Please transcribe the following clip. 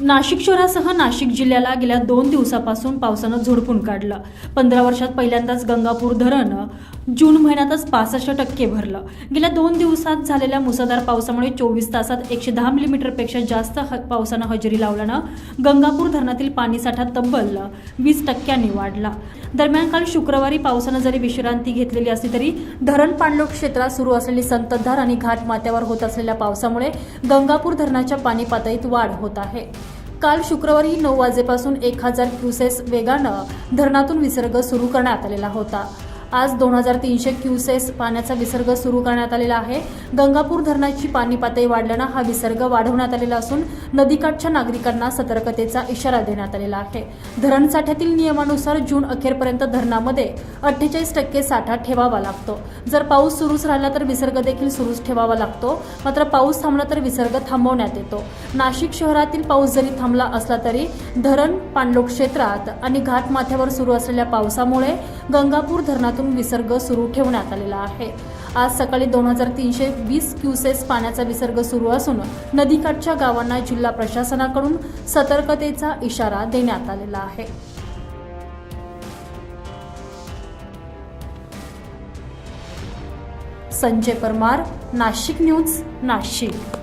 नाशिक शहरासह नाशिक जिल्ह्याला गेल्या दोन दिवसापासून पावसानं झोडपून काढलं. पंधरा वर्षात पहिल्यांदाच गंगापूर धरण जून महिन्यातच पासष्ट टक्के भरलं. गेल्या दोन दिवसात झालेल्या मुसळधार पावसामुळे चोवीस तासात एकशे दहा मिलीमीटरपेक्षा जास्त ह पावसानं हजेरी लावल्यानं गंगापूर धरणातील पाणीसाठा तब्बल वीस टक्क्यांनी वाढला. दरम्यान काल शुक्रवारी पावसानं जरी विश्रांती घेतलेली असली तरी धरण पाणलोट क्षेत्रात सुरू असलेली संततधार आणि घाट माथ्यावर होत असलेल्या पावसामुळे गंगापूर धरणाच्या पाणी पातळीत वाढ होत आहे. काल शुक्रवारी नऊ वाजेपासून एक हजार क्युसेस वेगानं धरणातून विसर्ग सुरू करण्यात आलेला होता. आज दोन हजार तीनशे क्युसेस पाण्याचा विसर्ग सुरू करण्यात आलेला आहे. गंगापूर धरणाची पाणी पातळी वाढल्यानं हा विसर्ग वाढवण्यात आलेला असून नदीकाठच्या नागरिकांना सतर्कतेचा इशारा देण्यात आलेला आहे. धरण साठ्यातील नियमानुसार जून अखेरपर्यंत धरणामध्ये अठ्ठेचाळीस टक्के साठा ठेवावा लागतो. जर पाऊस सुरूच राहिला तर विसर्ग देखील सुरूच ठेवावा लागतो. मात्र पाऊस थांबला तर विसर्ग थांबवण्यात येतो. नाशिक शहरातील पाऊस जरी थांबला असला तरी धरण पाणलोट क्षेत्रात आणि घाटमाथ्यावर सुरू असलेल्या पावसामुळे गंगापूर धरणातून विसर्ग सुरू ठेवण्यात आलेला आहे. आज सकाळी दोन हजार तीनशे वीस क्युसेस पाण्याचा विसर्ग सुरू असून नदीकाठच्या गावांना जिल्हा प्रशासनाकडून सतर्कतेचा इशारा देण्यात आलेला आहे. संजय परमार नाशिक न्यूज नाशिक.